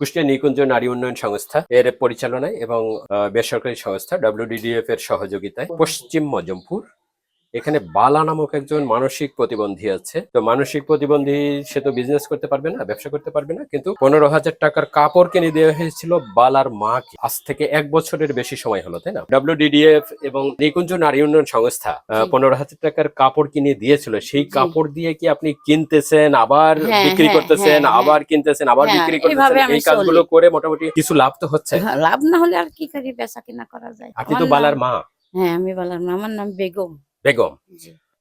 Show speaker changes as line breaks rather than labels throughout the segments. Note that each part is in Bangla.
কুষ্টিয়া নিকুঞ্জ নারী উন্নয়ন সংস্থা এর পরিচালনায় এবং বেসরকারি সংস্থা ডাব্লিউডিডিএফ এর সহযোগিতায় পশ্চিম মজমপুর এখানে বালা নামক একজন মানসিক প্রতিবন্ধী আছে। তো মানসিক প্রতিবন্ধী সে তো বিজনেস করতে পারবে না ব্যবসা করতে পারবে না কিন্তু পনেরো হাজার টাকার কাপড় কিনে দেওয়া হয়েছিল বালার মাকে। আজ থেকে এক বছরের বেশি সময় হলো তাই না? ডাব্লিউডিডিএফ এবং নিকুঞ্জ নারী উন্নয়ন সংস্থা পনেরো হাজার টাকার কাপড় কিনে দিয়েছিল। সেই কাপড় দিয়ে কি আপনি কিনতেছেন আবার
হ্যাঁ,
বিক্রি
হ্যাঁ,
করতেছেন
হ্যাঁ,
আবার কিনতেছেন আবার বিক্রি করতেছেন এই কাজগুলো করে মোটামুটি কিছু লাভ তো হচ্ছে।
লাভ না হলে আর কি করি বেচা কিনা করা যায়?
আপনি তো বালার মা।
হ্যাঁ আমি বালার মা আমার নাম বেগম।
বেগম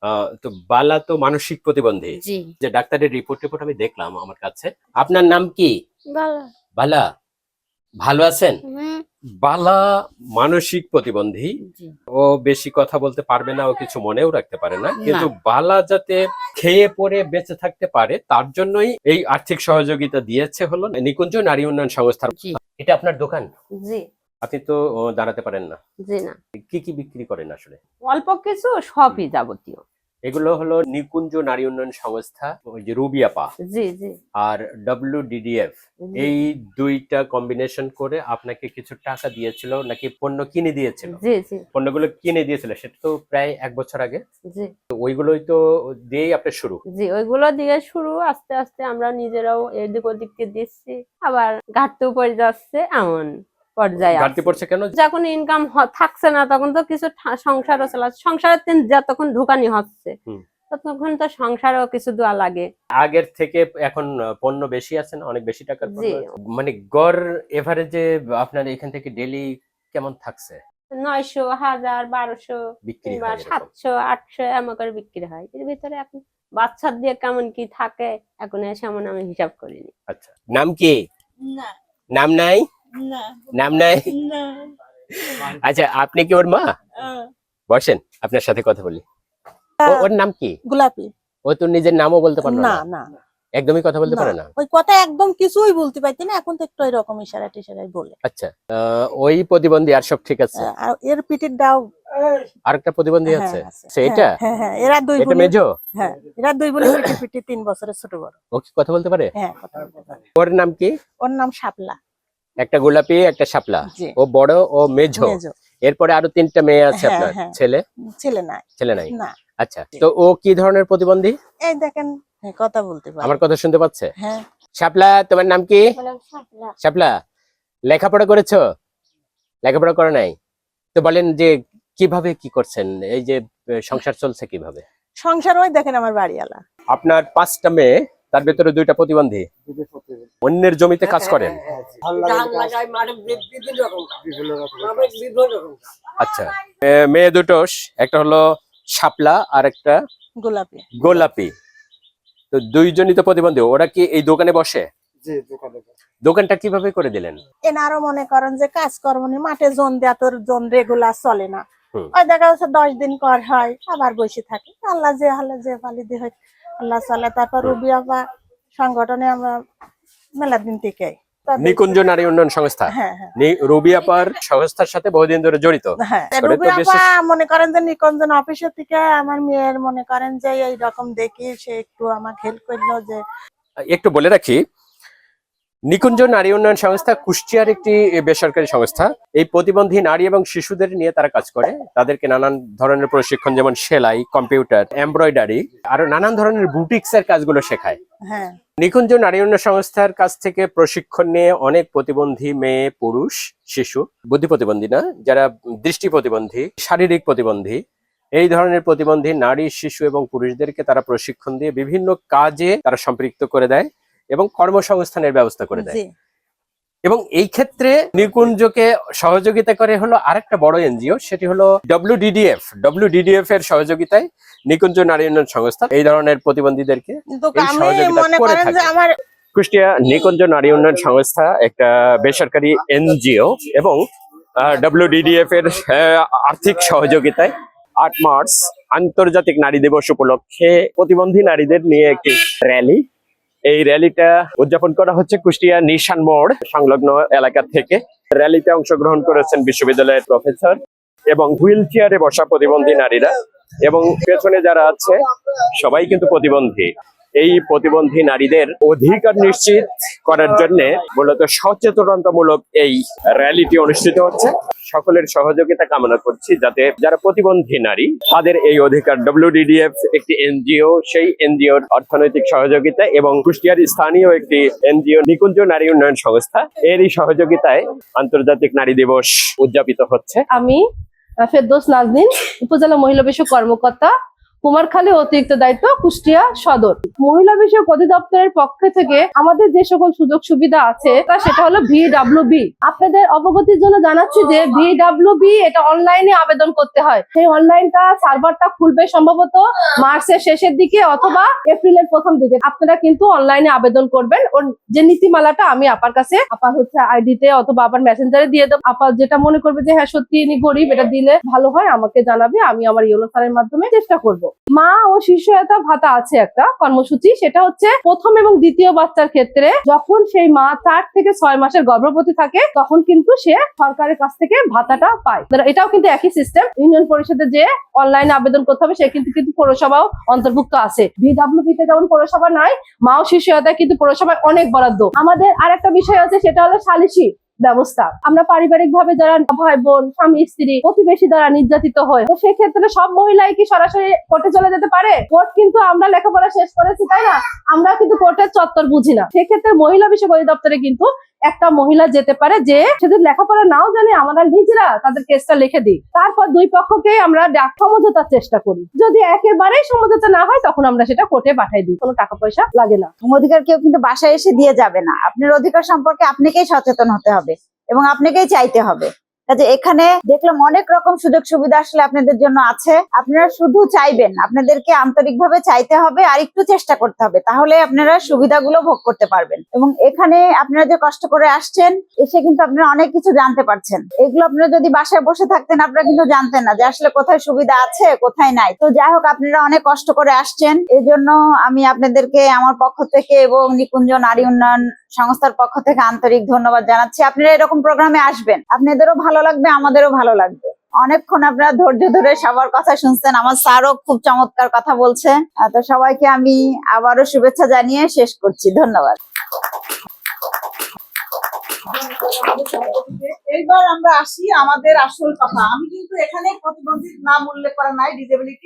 আহ, তো বালা তো মানসিক প্রতিবন্ধী। যে ডাক্তারের রিপোর্ট টিপোর্ট আমি দেখলাম আমার কাছে। আপনার নাম কি? বালা। ভালো আছেন? বালা মানসিক প্রতিবন্ধী। ও বেশি কথা বলতে পারবে না ও কিছু মনেও রাখতে পারে না।
না।
কিন্তু বালা যাতে খেয়ে পরে বেঁচে থাকতে পারে তার জন্যই এই আর্থিক সহযোগিতা দিয়েছে হলো নিকুঞ্জ নারী উন্নয়ন সংস্থা এটা আপনার দোকান?
জি।
আপনি তো দাঁড়াতে পারেন না।
জি না।
কি কি বিক্রি করেন আসলে?
অল্প কিছু সবই যাবতীয়।
এগুলো হলো নিকুঞ্জ নারী উন্নয়ন সংস্থা ওই যে রুবিয়াপা
জি জি।
আর ডব্লিউডিডিএফ এই দুইটা কম্বিনেশন করে আপনাকে কিছু টাকা দিয়েছিল নাকি পণ্য কিনে দিয়েছিল?
জি জি।
পণ্যগুলো কিনে দিয়েছিল সেটা তো প্রায় এক বছর আগে।
জি।
ওইগুলোই তো দিয়েই আপনার শুরু।
জি ওইগুলো দিয়ে শুরু আস্তে আস্তে আমরা নিজেরাও এদিক ওদিককে দিচ্ছি। আবার ঘাটতেও পড়ে যাচ্ছে এমন। পর্যায়ে
ঘাটতি পড়ছে কেন?
যখন ইনকাম থাকছে না তখন তো কিছু ঠা- সংসারও চালাচ্ছে। সংসারের দিন যতক্ষণ ঢুকানি হচ্ছে। ততক্ষণ তো সংসারেও কিছু দেওয়া লাগে।
আগের থেকে এখন পণ্য বেশি আছে না? অনেক বেশি টাকার? মানে গড় এভারেজে আপনার এখান থেকে ডেলি কেমন থাকছে?
নয়শো হাজার বারোশো
বিক্রি
কিংবা
হয়
সাতশো আটশো এমন করে বিক্রি হয়। এর ভিতরে এখন বাচ্চার দিয়ে কেমন কি থাকে এখন সেমন আমি হিসাব করিনি।
আচ্ছা। নাম কি?
না।
নাম নাই? নাম নাই? আচ্ছা আপনি কি ওর মা? বসেন আপনার সাথে কথা বলি। ওর নাম কি?
গোলাপি।
ও তো নিজের নামও বলতে পারল
না
একদমই কথা বলতে পারে না?
ওই কথা একদম কিছুই বলতে পারতি না এখন তো একটু এরকম ইশারা টিশারাই বলে।
আচ্ছা ওই প্রতিবন্ধী আর সব ঠিক আছে?
আর এর পিঠের ডাও।
আরেকটা প্রতিবন্ধী
হ্যাঁ,
আছে?
আছে।
সেইটা
হ্যাঁ হ্যাঁ এরা দুই বোন
মেজো?
হ্যাঁ এরা দুই বোন পিঠে পিঠে তিন বছরের ছোট বড়।
ও কি কথা বলতে পারে?
হ্যাঁ কথা বলতে পারে।
ওর নাম কি?
ওর নাম শাপলা।
একটা গোলাপি একটা শাপলা। ও বড় ও মেঝো। এরপরে আরও তিনটা মেয়ে আছে
হ্যাঁ,
আপনার।
হ্যাঁ।
ছেলে?
ছেলে নাই।
ছেলে নাই? আচ্ছা তো ও কি ধরনের প্রতিবন্ধী?
এই দেখেন হ্যাঁ, কথা বলতে পারে।
আমার কথা শুনতে পাচ্ছে?
হ্যাঁ।
শাপলা তোমার নাম কি? শাপলা। লেখাপড়া করেছ? লেখাপড়া করে নাই? তো বলেন যে কীভাবে কি করছেন? এই যে সংসার চলছে কীভাবে?
সংসার ওই দেখেন আমার বাড়িওয়ালা।
আপনার পাঁচটা মেয়ে তার ভেতরে দুইটা প্রতিবন্ধী। অন্যের জমিতে কাজ করেন।
ধান লাগাই মাঠে বি- বিভিন্ন রকম কাজ। মাঠে বিভিন্ন রকম কাজ।
আচ্ছা। মেয়ে দুটো একটা হলো শাপলা আর একটা
গোলাপি।
গোলাপি। তো দুইজনই তো প্রতিবন্ধী। ওরা কি এই দোকানে বসে? দোকানটা কীভাবে করে দিলেন?
এনারও মনে করেন যে কাজ কর্মনি মাঠে জোন দেয়া তোর জোন রেগুলার চলে না। ওই দেখা যাচ্ছে দশ দিন কর হয় আবার বসে থাকে। আল্লাহ যে হলে যে পালি দিয়ে হয়। আল্লাহ সাল্লাহ তারপর। রুবি আপা সংগঠনে আমরা মেলা দিন থেকে
নিকুঞ্জ নারী উন্নয়ন সংস্থা।
হ্যাঁ হ্যাঁ।
রুবি আপার সংস্থার সাথে বহুদিন ধরে জড়িত।
হ্যাঁ রুবি আপা মনে করেন যে নিকুঞ্জন অফিসের থেকে আমার মেয়ের মনে করেন যে এই রকম দেখি সে একটু আমাকে হেল্প করল যে
একটু বলে রাখি নিকুঞ্জ নারী উন্নয়ন সংস্থা কুষ্টিয়ার একটি বেসরকারি সংস্থা। এই প্রতিবন্ধী নারী এবং শিশুদের নিয়ে তারা কাজ করে। তাদেরকে নানান ধরনের প্রশিক্ষণ যেমন সেলাই কম্পিউটার এমব্রয়ডারি আরও নানান ধরনের বুটিক্স এর কাজগুলো শেখায়।
হ্যাঁ।
নিকুঞ্জ নারী উন্নয়ন সংস্থার কাছ থেকে প্রশিক্ষণ নিয়ে অনেক প্রতিবন্ধী মেয়ে পুরুষ শিশু বুদ্ধি প্রতিবন্ধী না যারা দৃষ্টি প্রতিবন্ধী শারীরিক প্রতিবন্ধী এই ধরনের প্রতিবন্ধী নারী শিশু এবং পুরুষদেরকে তারা প্রশিক্ষণ দিয়ে বিভিন্ন কাজে তারা সম্পৃক্ত করে দেয়। এবং কর্মসংস্থানের ব্যবস্থা করে দেয়। এবং এই ক্ষেত্রে নিকুঞ্জকে সহযোগিতা করে হলো আরেকটা বড় এনজিও সেটি হলো ডব্লিউডিডিএফ ডব্লিউডিডিএফ এর সহযোগিতায় নিকুঞ্জ নারী উন্নয়ন সংস্থা এই ধরনের প্রতিবন্ধীদেরকে।
আমার
কুষ্টিয়া নিকুঞ্জ নারী উন্নয়ন সংস্থা একটা বেসরকারি এনজিও এবং ডব্লিউডিডিএফ এর আর্থিক সহযোগিতায় আট মার্চ আন্তর্জাতিক নারী দিবস উপলক্ষে প্রতিবন্ধী নারীদের নিয়ে একটি র্যালি এই র্যালিটা উদযাপন করা হচ্ছে কুষ্টিয়া নিশান মোড় সংলগ্ন এলাকা থেকে। র্যালিতে অংশগ্রহণ করেছেন বিশ্ববিদ্যালয়ের প্রফেসর এবং হুইল চেয়ারে বসা প্রতিবন্ধী নারীরা এবং পেছনে যারা আছে, সবাই কিন্তু প্রতিবন্ধী। এই প্রতিবন্ধী নারীদের অধিকার নিশ্চিত করার জন্য মূলত সচেতনতামূলক এই র্যালিটি অনুষ্ঠিত হচ্ছে। সকলের সহযোগিতা কামনা করছি যাতে যারা প্রতিবন্ধী নারী, তাদের এই অধিকার ডব্লিউডিডিএফ একটি এনজিও, সেই এনজিওর অর্থনৈতিক সহযোগিতা এবং কুষ্টিয়ার স্থানীয় একটি এনজিও নিকুঞ্জ নারী উন্নয়ন সংস্থা, এরই সহযোগিতায় আন্তর্জাতিক নারী দিবস উদযাপিত হচ্ছে।
আমি ফেরদৌস নাজনীন, উপজেলা মহিলা বিষয়ক কর্মকর্তা কুমারখালী অতিরিক্ত দায়িত্ব কুষ্টিয়া সদর। মহিলা বিষয়ক অধিদপ্তরের পক্ষ থেকে আমাদের যে সকল সুযোগ সুবিধা আছে তা সেটা হলো ভিডাব্লিউবি আপনাদের অবগতির জন্য জানাচ্ছি যে ভিডাব্লিউবি এটা অনলাইনে আবেদন করতে হয়। সেই অনলাইনটা সার্ভারটা খুলবে সম্ভবত মার্চের শেষের দিকে অথবা এপ্রিলের প্রথম দিকে। আপনারা কিন্তু অনলাইনে আবেদন করবেন। ওর যে নীতিমালাটা আমি আপার কাছে, আপার হচ্ছে আইডিতে অথবা আবার মেসেঞ্জারে দিয়ে দেবো। আপার যেটা মনে করবে যে হ্যাঁ সত্যি ইনি গরিব, এটা দিলে ভালো হয়, আমাকে জানাবে, আমি আমার ইয়েলো স্যারের মাধ্যমে চেষ্টা করব। মা ও শিশু সহায়তা ভাতা আছে একটা কর্মসূচি, সেটা হচ্ছে প্রথম এবং দ্বিতীয় বাচ্চার ক্ষেত্রে যখন সেই মা চার থেকে ছয় মাসের গর্ভবতী থাকে, তখন কিন্তু সে সরকারের কাছ থেকে ভাতাটা পায়। এটাও কিন্তু একই সিস্টেম ইউনিয়ন পরিষদে যে অনলাইনে আবেদন করতে হবে, সে কিন্তু কিন্তু পৌরসভাও অন্তর্ভুক্ত আছে। ভিডাব্লিউপি তে যেমন পৌরসভা নাই, মা ও শিশু সহায়তায় কিন্তু পৌরসভায় অনেক বরাদ্দ। আমাদের আর একটা বিষয় আছে, সেটা হলো সালিশি। ব্যবস্থা। আমরা পারিবারিক ভাবে যারা ভাই, বোন, স্বামী, স্ত্রী, প্রতিবেশী দ্বারা নির্যাতিত হয়, তো সেক্ষেত্রে সব মহিলাই কি সরাসরি কোর্টে চলে যেতে পারে? কোর্ট কিন্তু আমরা লেখাপড়া শেষ করেছি, তাই না? আমরা কিন্তু কোর্টের চত্বর বুঝি না। সেক্ষেত্রে মহিলা বিষয়ক অধিদপ্তরে কিন্তু একটা মহিলা যেতে পারে যে যদি লেখাপড়া নাও জানে, আমরা নিজেরা তাদের কেসটা লিখে দিই। তারপর দুই পক্ষকে আমরা ডাক- সমঝোতার চেষ্টা করি। যদি একেবারেই সমঝোতা না হয়, তখন আমরা সেটা কোর্টে পাঠাই দিই। কোনো টাকা পয়সা লাগে না।
অধিকার কেউ কিন্তু বাসায় এসে দিয়ে যাবে না। আপনার অধিকার সম্পর্কে আপনাকেই সচেতন হতে হবে এবং আপনাকেই চাইতে হবে। কাজে এখানে দেখলাম অনেক রকম সুযোগ সুবিধা আসলে আপনাদের জন্য আছে। আপনারা শুধু চাইবেন, আপনাদেরকে আন্তরিকভাবে চাইতে হবে আর একটু চেষ্টা করতে হবে, তাহলে আপনারা সুবিধাগুলো ভোগ করতে পারবেন। এবং এখানে আপনারা যে কষ্ট করে আসছেন, এসে কিন্তু আপনারা অনেক কিছু জানতে পারছেন। এগুলো আপনারা যদি বাসায় বসে থাকতেন, আপনারা কিন্তু জানতেন না যে আসলে কোথায় সুবিধা আছে, কোথায় নাই। তো যাই হোক, আপনারা অনেক কষ্ট করে আসছেন। এই জন্য আমি আপনাদেরকে, আমার পক্ষ থেকে এবং নিকুঞ্জ নারী উন্নয়ন সংস্থার পক্ষ থেকে আন্তরিক ধন্যবাদ জানাচ্ছি। আপনারা এরকম প্রোগ্রামে আসবেন, আপনাদেরও ভালো লাগবে, আমাদেরও ভালো লাগবে। অনেকক্ষণ আপনারা ধৈর্য ধরে সবার কথা শুনছেন, আমার স্যারও খুব চমৎকার কথা বলছে। তো সবাইকে আমি আবারও শুভেচ্ছা জানিয়ে শেষ করছি, ধন্যবাদ।
এইবার আমরা আসি আমাদের আসল কথা। আমি কিন্তু এখানে প্রতিবন্ধী নাম উল্লেখ করা নাই ডিসেবিলিটি